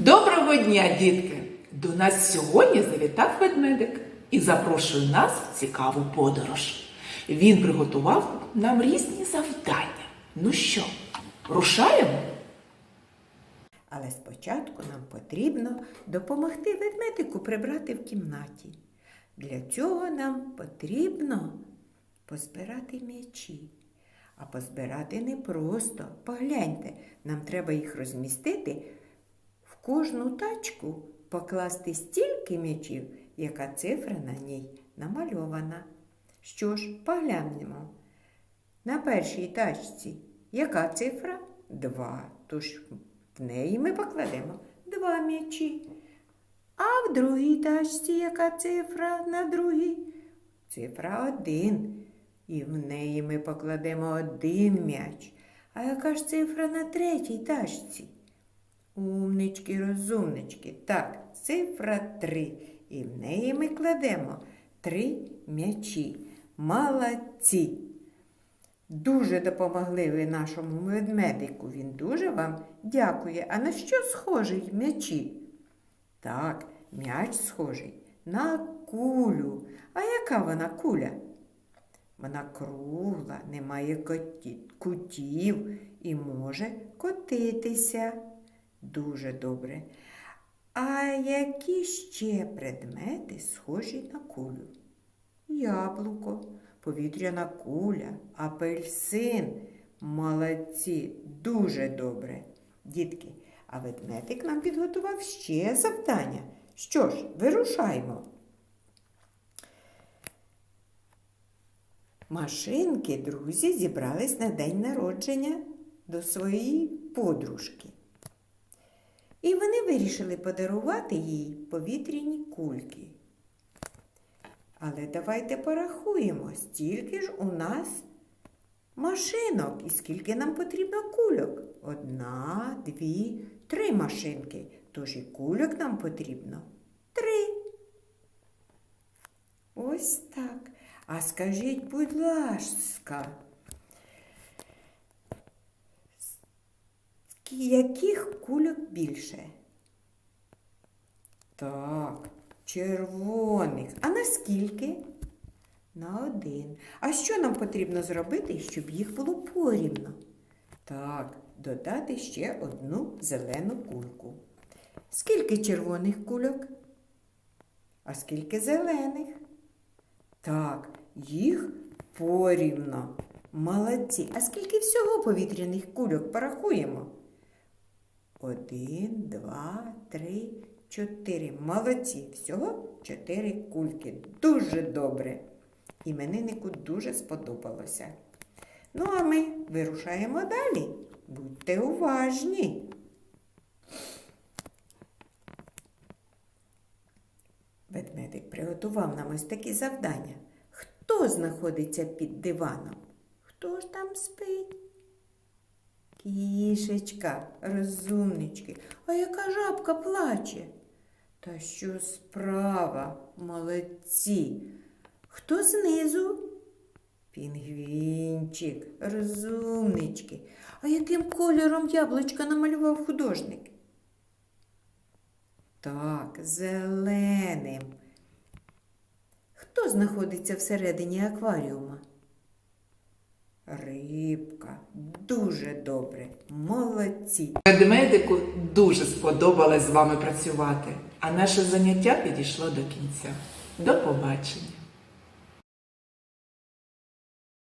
Доброго дня, дітки! До нас сьогодні завітав ведмедик і запрошує нас в цікаву подорож. Він приготував нам різні завдання. Ну що, рушаємо? Але спочатку нам потрібно допомогти ведмедику прибрати в кімнаті. Для цього нам потрібно позбирати м'ячі. А позбирати не просто. Погляньте, нам треба їх розмістити кожну тачку, покласти стільки м'ячів, яка цифра на ній намальована. Що ж, поглянемо. На першій тачці яка цифра? Два. Тож в неї ми покладемо два м'ячі. А в другій тачці яка цифра на другій? Цифра один. І в неї ми покладемо один м'яч. А яка ж цифра на третій тачці? Умнички, розумнички. Так, цифра три. І в неї ми кладемо три м'ячі. Молодці! Дуже допомогли ви нашому ведмедику. Він дуже вам дякує. А на що схожий м'ячі? Так, м'яч схожий на кулю. А яка вона куля? Вона кругла, не має кутів і може котитися. Дуже добре. А які ще предмети схожі на кулю? Яблуко, повітряна куля, апельсин. Молодці, дуже добре. Дітки, а ведмедик нам підготував ще завдання. Що ж, вирушаймо. Машинки, друзі, зібрались на день народження до своєї подружки. І вони вирішили подарувати їй повітряні кульки. Але давайте порахуємо, стільки ж у нас машинок і скільки нам потрібно кульок. Одна, дві, три машинки. Тож і кульок нам потрібно три. Ось так. А скажіть, будь ласка, яких кульок більше? Так, червоних. А наскільки? На один. А що нам потрібно зробити, щоб їх було порівно? Так, додати ще одну зелену кульку. Скільки червоних кульок? А скільки зелених? Так, їх порівно. Молодці. А скільки всього повітряних кульок порахуємо? Один, два, три, чотири. Молодці. Всього чотири кульки. Дуже добре. Імениннику дуже сподобалося. Ну, а ми вирушаємо далі. Будьте уважні. Ведмедик приготував нам ось такі завдання. Хто знаходиться під диваном? Хто ж там спить? Кішечка, розумнички, а яка жабка плаче? Та що справа, молодці. Хто знизу? Пінгвінчик, розумнички. А яким кольором яблучка намалював художник? Так, зеленим. Хто знаходиться всередині акваріума? Рибка. Дуже добре. Молодці. Медмедику дуже сподобалось з вами працювати, а наше заняття підійшло до кінця. До побачення!